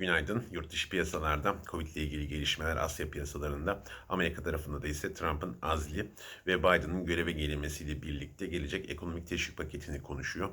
Günaydın. Yurt dışı piyasalarda Covid ile ilgili gelişmeler Asya piyasalarında, Amerika tarafında da ise Trump'ın azli ve Biden'ın göreve gelmesiyle birlikte gelecek ekonomik teşvik paketini konuşuyor.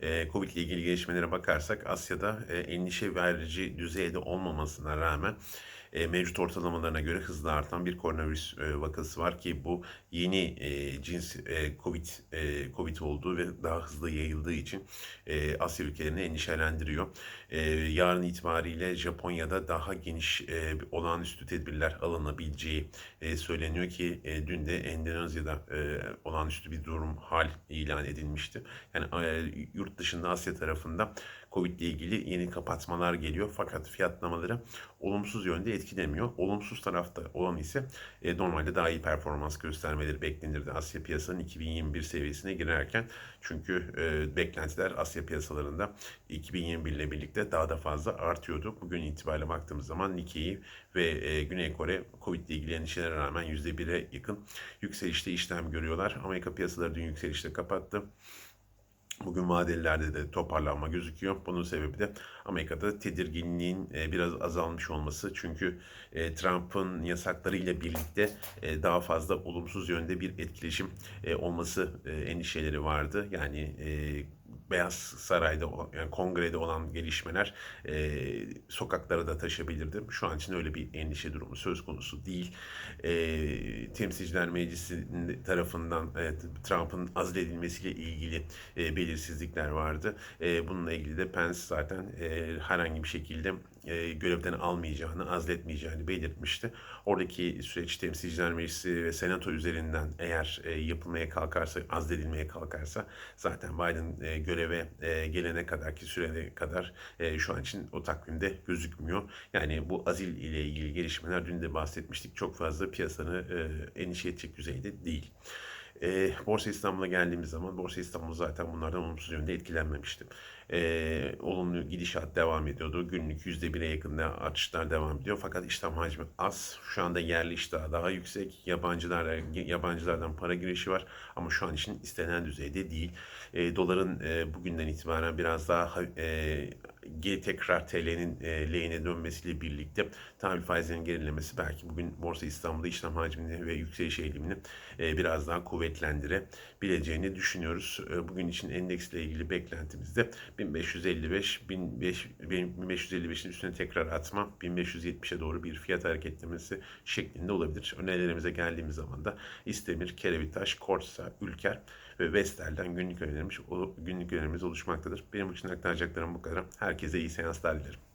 Ee, Covid ile ilgili gelişmelere bakarsak Asya'da e, endişe verici düzeyde olmamasına rağmen e, mevcut ortalamalarına göre hızla artan bir koronavirüs e, vakası var ki bu yeni e, cins e, Covid e, Covid olduğu ve daha hızlı yayıldığı için e, Asya ülkelerini endişelendiriyor. E, yarın itibariyle Japonya'da daha geniş e, olağanüstü tedbirler alınabileceği e, söyleniyor ki e, dün de Endonezya'da e, olağanüstü bir durum hal ilan edilmişti. Yani e, yurt dışında Asya tarafında Covid ile ilgili yeni kapatmalar geliyor fakat fiyatlamaları olumsuz yönde etkilemiyor. Olumsuz tarafta olan ise e, normalde daha iyi performans göstermeleri beklenirdi Asya piyasanın 2021 seviyesine girerken. Çünkü e, beklentiler Asya piyasalarında 2021 ile birlikte daha da fazla artıyordu. Bugün itibariyle baktığımız zaman Nikkei ve e, Güney Kore Covid ile ilgili endişelere rağmen %1'e yakın yükselişte işlem görüyorlar. Amerika piyasaları dün yükselişte kapattı. Bugün vadelilerde de toparlanma gözüküyor. Bunun sebebi de Amerika'da tedirginliğin e, biraz azalmış olması. Çünkü e, Trump'ın yasaklarıyla birlikte daha fazla olumsuz yönde bir etkileşim olması endişeleri vardı. Yani Beyaz Saray'da yani kongrede olan gelişmeler e, sokaklara da taşabilirdi. Şu an için öyle bir endişe durumu söz konusu değil. E, Temsilciler Meclisi tarafından e, Trump'ın azledilmesiyle ilgili e, belirsizlikler vardı. E, bununla ilgili de Pence zaten e, herhangi bir şekilde e, görevden almayacağını, azletmeyeceğini belirtmişti. Oradaki süreç Temsilciler Meclisi ve Senato üzerinden eğer e, yapılmaya kalkarsa, azledilmeye kalkarsa zaten Biden e, göreve e, gelene kadar ki sürene kadar e, şu an için o takvimde gözükmüyor. Yani bu azil ile ilgili gelişmeler dün de bahsetmiştik. Çok fazla piyasanı e, endişe edecek düzeyde değil. E, Borsa İstanbul'a geldiğimiz zaman Borsa İstanbul zaten bunlardan olumsuz yönde etkilenmemişti. E, olumlu gidişat devam ediyordu. Günlük %1'e yakında artışlar devam ediyor. Fakat işlem hacmi az. Şu anda yerli iştah daha yüksek. Yabancılar, yabancılardan para girişi var. Ama şu an için istenen düzeyde değil. E, doların e, bugünden itibaren biraz daha e, geri tekrar TL'nin e, lehine dönmesiyle birlikte tahvil faizlerinin gerilemesi belki bugün Borsa İstanbul'da işlem hacmini ve yükseliş eğilimini e, biraz daha kuvvetlendirebileceğini düşünüyoruz. E, bugün için endeksle ilgili beklentimizde 1555, 1555'in üstüne tekrar atma, 1570'e doğru bir fiyat hareketlemesi şeklinde olabilir. Önerilerimize geldiğimiz zaman da İstemir, Kerevitaş, Korsa, Ülker ve Vestel'den günlük önerimiz, günlük önerimiz oluşmaktadır. Benim için aktaracaklarım bu kadar. Herkese iyi seanslar dilerim.